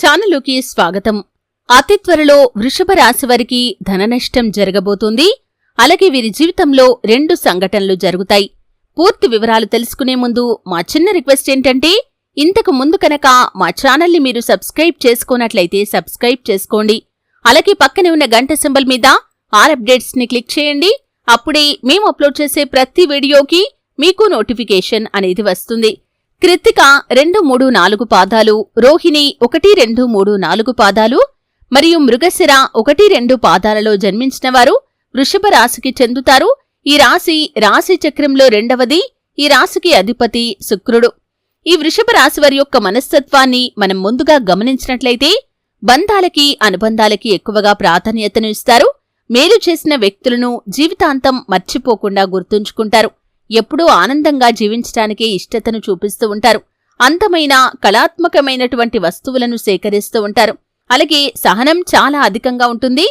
ఛానలుకి స్వాగతం. అతి త్వరలో వృషభ రాశి వారికి జరగబోతుంది. అలాగే వీరి జీవితంలో రెండు సంఘటనలు జరుగుతాయి. పూర్తి వివరాలు తెలుసుకునే ముందు మా చిన్న రిక్వెస్ట్ ఏంటంటే ఇంతకు ముందు కనుక మా ఛానల్ని మీరు సబ్స్క్రైబ్ చేసుకున్నట్లయితే సబ్స్క్రైబ్ చేసుకోండి. అలాగే పక్కనే ఉన్న గంట సింబల్ మీద ఆల్ అప్డేట్స్ని క్లిక్ చేయండి. అప్పుడే మేము అప్లోడ్ చేసే ప్రతి వీడియోకి మీకు నోటిఫికేషన్ అనేది వస్తుంది. కృత్తిక రెండు మూడు నాలుగు పాదాలు రోహిణి ఒకటి రెండు మూడు నాలుగు పాదాలు మరియు మృగశిర ఒకటి రెండు పాదాలలో జన్మించినవారు వృషభ రాశికి చెందుతారు. ఈ రాశి రాశి చక్రంలో రెండవది ఈ రాశికి అధిపతి శుక్రుడు. ఈ వృషభ రాశి వారి యొక్క మనస్తత్వాన్ని మనం ముందుగా గమనించినట్లయితే బంధాలకి అనుబంధాలకి ఎక్కువగా ప్రాధాన్యతను ఇస్తారు. మేలు చేసిన వ్యక్తులను జీవితాంతం మర్చిపోకుండా గుర్తుంచుకుంటారు. ఎప్పుడూ ఆనందంగా జీవించటానికే ఇష్టతను చూపిస్తూ ఉంటారు. అందమైన కళాత్మకమైనటువంటి వస్తువులను సేకరిస్తూ ఉంటారు. అలాగే సహనం చాలా అధికంగా ఉంటుంది.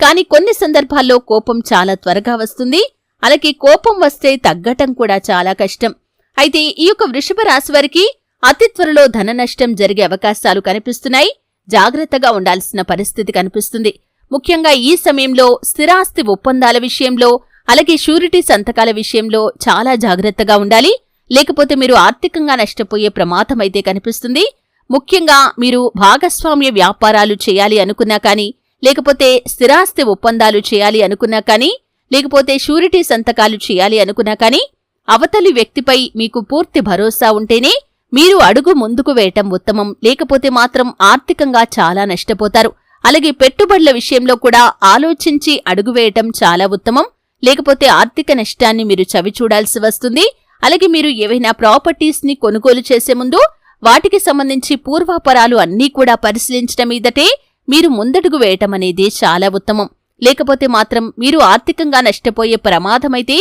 కానీ కొన్ని సందర్భాల్లో కోపం చాలా త్వరగా వస్తుంది. అలాగే కోపం వస్తే తగ్గటం కూడా చాలా కష్టం. అయితే ఈ యొక్క వృషభ రాశి వారికి అతి త్వరలో ధన నష్టం జరిగే అవకాశాలు కనిపిస్తున్నాయి. జాగ్రత్తగా ఉండాల్సిన పరిస్థితి కనిపిస్తుంది. ముఖ్యంగా ఈ సమయంలో స్థిరాస్తి ఒప్పందాల విషయంలో అలాగే షూరిటీ సంతకాల విషయంలో చాలా జాగ్రత్తగా ఉండాలి. లేకపోతే మీరు ఆర్థికంగా నష్టపోయే ప్రమాదం అయితే కనిపిస్తుంది. ముఖ్యంగా మీరు భాగస్వామ్య వ్యాపారాలు చేయాలి అనుకున్నా కానీ లేకపోతే స్థిరాస్తి ఒప్పందాలు చేయాలి అనుకున్నా కానీ లేకపోతే షూరిటీ సంతకాలు చేయాలి అనుకున్నా కానీ అవతలి వ్యక్తిపై మీకు పూర్తి భరోసా ఉంటేనే మీరు అడుగు ముందుకు వేయటం ఉత్తమం. లేకపోతే మాత్రం ఆర్థికంగా చాలా నష్టపోతారు. అలాగే పెట్టుబడుల విషయంలో కూడా ఆలోచించి అడుగు వేయటం చాలా ఉత్తమం. లేకపోతే ఆర్థిక నష్టాన్ని మీరు చవిచూడాల్సి వస్తుంది. అలాగే మీరు ఏవైనా ప్రాపర్టీస్ని కొనుగోలు చేసే ముందు వాటికి సంబంధించి పూర్వాపరాలు అన్నీ కూడా పరిశీలించడం మీదటే మీరు ముందడుగు వేయటం అనేది చాలా ఉత్తమం. లేకపోతే మాత్రం మీరు ఆర్థికంగా నష్టపోయే ప్రమాదమైతే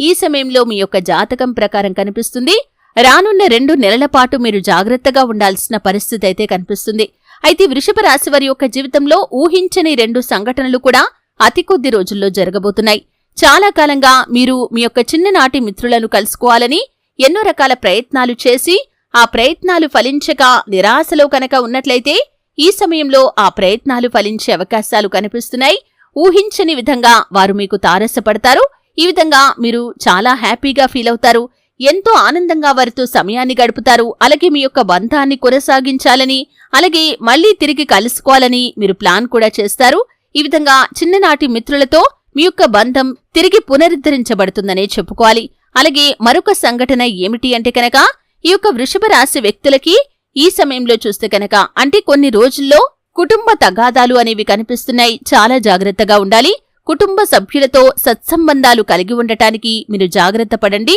ఈ సమయంలో మీ యొక్క జాతకం ప్రకారం కనిపిస్తుంది. రానున్న రెండు నెలల పాటు మీరు జాగ్రత్తగా ఉండాల్సిన పరిస్థితి అయితే కనిపిస్తుంది. అయితే వృషభ రాశి వారి యొక్క జీవితంలో ఊహించని రెండు సంఘటనలు కూడా అతి కొద్ది రోజుల్లో జరగబోతున్నాయి. చాలా కాలంగా మీరు మీ యొక్క చిన్ననాటి మిత్రులను కలుసుకోవాలని ఎన్నో రకాల ప్రయత్నాలు చేసి ఆ ప్రయత్నాలు ఫలించక నిరాశలో కనుక ఉన్నట్లయితే ఈ సమయంలో ఆ ప్రయత్నాలు ఫలించే అవకాశాలు కనిపిస్తున్నాయి. ఊహించని విధంగా వారు మీకు తారసపడతారు. ఈ విధంగా మీరు చాలా హ్యాపీగా ఫీల్ అవుతారు. ఎంతో ఆనందంగా వారితో సమయాన్ని గడుపుతారు. అలాగే మీ యొక్క బంధాన్ని కొనసాగించాలని అలాగే మళ్ళీ తిరిగి కలుసుకోవాలని మీరు ప్లాన్ కూడా చేస్తారు. ఈ విధంగా చిన్ననాటి మిత్రులతో మీ యొక్క బంధం తిరిగి పునరుద్ధరించబడుతుందనే చెప్పుకోవాలి. అలాగే మరొక సంఘటన ఏమిటి అంటే కనుక ఈ యొక్క వృషభ రాశి వ్యక్తులకి ఈ సమయంలో చూస్తే కనుక అంటే కొన్ని రోజుల్లో కుటుంబ తగాదాలు అనేవి కనిపిస్తున్నాయి. చాలా జాగ్రత్తగా ఉండాలి. కుటుంబ సభ్యులతో సత్సంబంధాలు కలిగి ఉండటానికి మీరు జాగ్రత్త పడండి.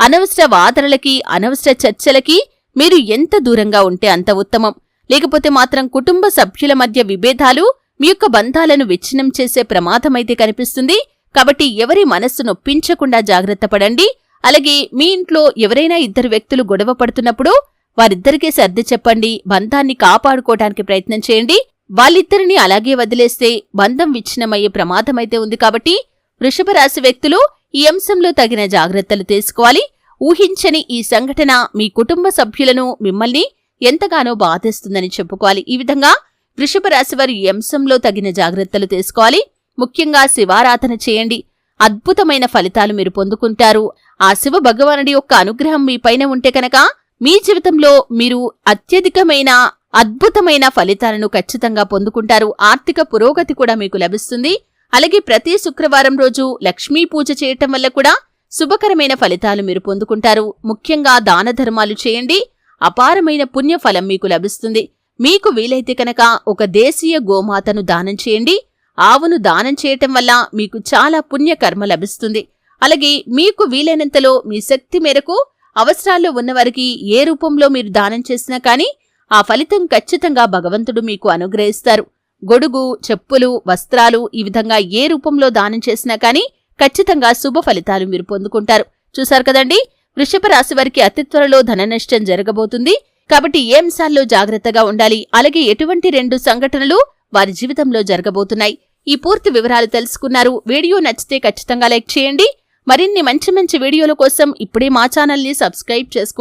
అనవసర వాదనలకి అనవసర చర్చలకి మీరు ఎంత దూరంగా ఉంటే అంత ఉత్తమం. లేకపోతే మాత్రం కుటుంబ సభ్యుల మధ్య విభేదాలు మీ యొక్క బంధాలను విచ్ఛిన్నం చేసే ప్రమాదమైతే కనిపిస్తుంది. కాబట్టి ఎవరి మనస్సు నొప్పించకుండా జాగ్రత్త పడండి. అలాగే మీ ఇంట్లో ఎవరైనా ఇద్దరు వ్యక్తులు గొడవ పడుతున్నప్పుడు వారిద్దరికీ సర్ది చెప్పండి. బంధాన్ని కాపాడుకోవడానికి ప్రయత్నం చేయండి. వాళ్ళిద్దరిని అలాగే వదిలేస్తే బంధం విచ్ఛిన్నమయ్యే ప్రమాదమైతే ఉంది కాబట్టి వృషభ రాశి వ్యక్తులు ఈ అంశంలో తగిన జాగ్రత్తలు తీసుకోవాలి. ఊహించని ఈ సంఘటన మీ కుటుంబ సభ్యులను మిమ్మల్ని ఎంతగానో బాధిస్తుందని చెప్పుకోవాలి. ఈ విధంగా వృషభ రాశి వారు అంశంలో తగిన జాగ్రత్తలు తీసుకోవాలి. ముఖ్యంగా శివారాధన చేయండి. అద్భుతమైన ఫలితాలు మీరు పొందుకుంటారు. ఆ శివ భగవానుడి యొక్క అనుగ్రహం మీ పైన ఉంటే కనుక మీ జీవితంలో మీరు అత్యధికమైన అద్భుతమైన ఫలితాలను ఖచ్చితంగా పొందుకుంటారు. ఆర్థిక పురోగతి కూడా మీకు లభిస్తుంది. అలాగే ప్రతి శుక్రవారం రోజు లక్ష్మీ పూజ చేయటం వల్ల కూడా శుభకరమైన ఫలితాలు మీరు పొందుకుంటారు. ముఖ్యంగా దాన ధర్మాలు చేయండి. అపారమైన పుణ్యఫలం మీకు లభిస్తుంది. మీకు వీలైతే కనుక ఒక దేశీయ గోమాతను దానం చేయండి. ఆవును దానం చేయటం వల్ల మీకు చాలా పుణ్యకర్మ లభిస్తుంది. అలాగే మీకు వీలైనంతలో మీ శక్తి మేరకు అవసరాల్లో ఉన్నవారికి ఏ రూపంలో మీరు దానం చేసినా కానీ ఆ ఫలితం ఖచ్చితంగా భగవంతుడు మీకు అనుగ్రహిస్తారు. గొడుగు చెప్పులు వస్త్రాలు ఈ విధంగా ఏ రూపంలో దానం చేసినా కానీ ఖచ్చితంగా శుభ ఫలితాలు మీరు పొందుకుంటారు. చూశారు కదండి? వృషభ రాశి వారికి అతి త్వరలో ధన నష్టం జరగబోతుంది. కాబట్టి ఏ అంశాల్లో జాగ్రత్తగా ఉండాలి? అలాగే ఎటువంటి రెండు సంఘటనలు వారి జీవితంలో జరగబోతున్నాయి? ఈ పూర్తి వివరాలు తెలుసుకున్నారు. వీడియో నచ్చితే ఖచ్చితంగా లైక్ చేయండి. మరిన్ని మంచి మంచి వీడియోల కోసం ఇప్పుడే మా ఛానల్ని సబ్స్క్రైబ్ చేసుకోండి.